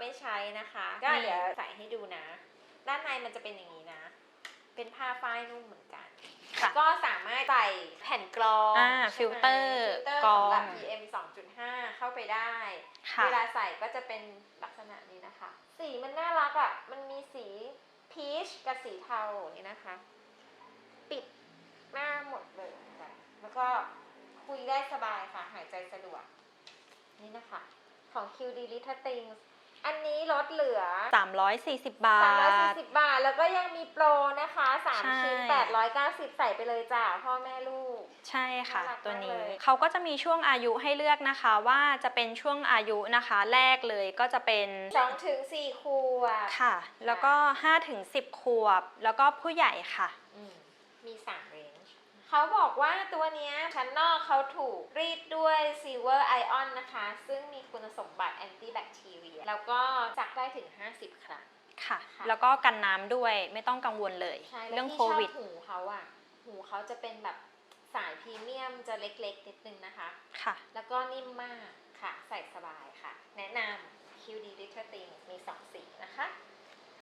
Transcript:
ไม่ใช้นะคะ ก็อืมเดี๋ยวใส่ให้ดูนะ ด้านในมันจะเป็นอย่างนี้นะ เป็นผ้าฝ้ายนุ่มเหมือนกันค่ะก็สามารถใส่แผ่นกรองอ่าใช่ไหมฟิลเตอร์ฟิลเตอร์กรองสำหรับ PM 2.5 เข้าไปได้ค่ะเวลาใส่ก็จะเป็นลักษณะนี้นะคะ สีมันน่ารักอะ่ะ มันมีสีพีชกับสีเทานี่นะคะ ปิดหน้าหมดเลยค่ะแล้วก็คุยได้สบายค่ะ หายใจสะดวก นี่นะคะ ของ QD Little Things อันนี้ลดเหลือ 340 บาท 340 บาท แล้วก็ยังมีโปรนะคะใช่3ชิ้น 890 ใส่ไปเลยจ้าพ่อแม่ลูก ใช่ค่ะน่ารักตัวมากนี้เลยเขาก็จะมีช่วงอายุให้เลือกนะคะ ว่าจะเป็นช่วงอายุนะคะ แรกเลยก็จะเป็น 2 ถึง 4 ขวบ ค่ะ แล้วก็ 5 ถึง 10 ขวบ แล้วก็ผู้ใหญ่ค่ะอืมมี3เรนจ์ เขาบอกว่าตัวเนี้ยชั้นนอกเขาถูกรีดด้วยซิลเวอร์ไอออนนะคะ ซึ่งมีคุณสมบัติแอนตี้แบคทีเรียแล้วก็ซักได้ถึง 50 ครั้งค่ะค่ะแล้วก็กันน้ำด้วยไม่ต้องกังวลเลยใช่แล้วเรื่องที่โควิดชอบหูเขาอะหูเขาจะเป็นแบบสายพรีเมียมจะเล็กๆนิดนึงนะคะค่ะ แล้วก็นิ่มมากค่ะ ใส่สบายค่ะ แนะนำ QD Little Things มี2สีนะคะ